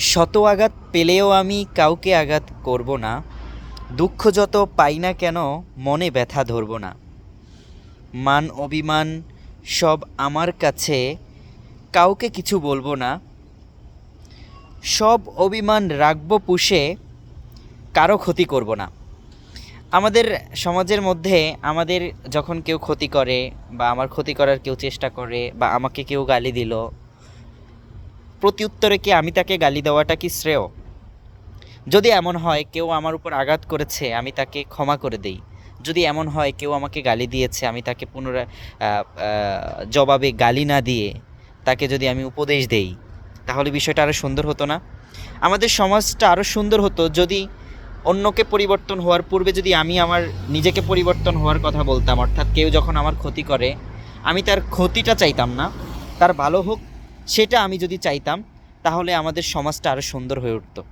শত আঘাত পেলেও আমি কাউকে আঘাত করব না। দুঃখ যত পাই না কেন, মনে ব্যথা ধরব না। মান অভিমান সব আমার কাছে, কাউকে কিছু বলব না। সব অভিমান রাখব পুষে, কারও ক্ষতি করব না। আমাদের সমাজের মধ্যে আমাদের যখন কেউ ক্ষতি করে বা আমার ক্ষতি করার কেউ চেষ্টা করে বা আমাকে কেউ গালি দিল প্রতি উত্তরে কি আমি তাকে গালি দেওয়াটা কি শ্রেয়? যদি এমন হয়, কেউ আমার উপর আঘাত করেছে, আমি তাকে ক্ষমা করে দেই। যদি এমন হয়, কেউ আমাকে গালি দিয়েছে, আমি তাকে পুনরায় জবাবে গালি না দিয়ে তাকে যদি আমি উপদেশ দেই, তাহলে বিষয়টা আরও সুন্দর হতো না? আমাদের সমাজটা আরও সুন্দর হতো যদি অন্যকে পরিবর্তন হওয়ার পূর্বে যদি আমি আমার নিজেকে পরিবর্তন হওয়ার কথা বলতাম, অর্থাৎ কেউ যখন আমার ক্ষতি করে, আমি তার ক্ষতিটা চাইতাম না। তার ভালো হোক সেটা আমি যদি চাইতাম তাহলে আমাদের সমাজটা আরও সুন্দর হয়ে উঠতো।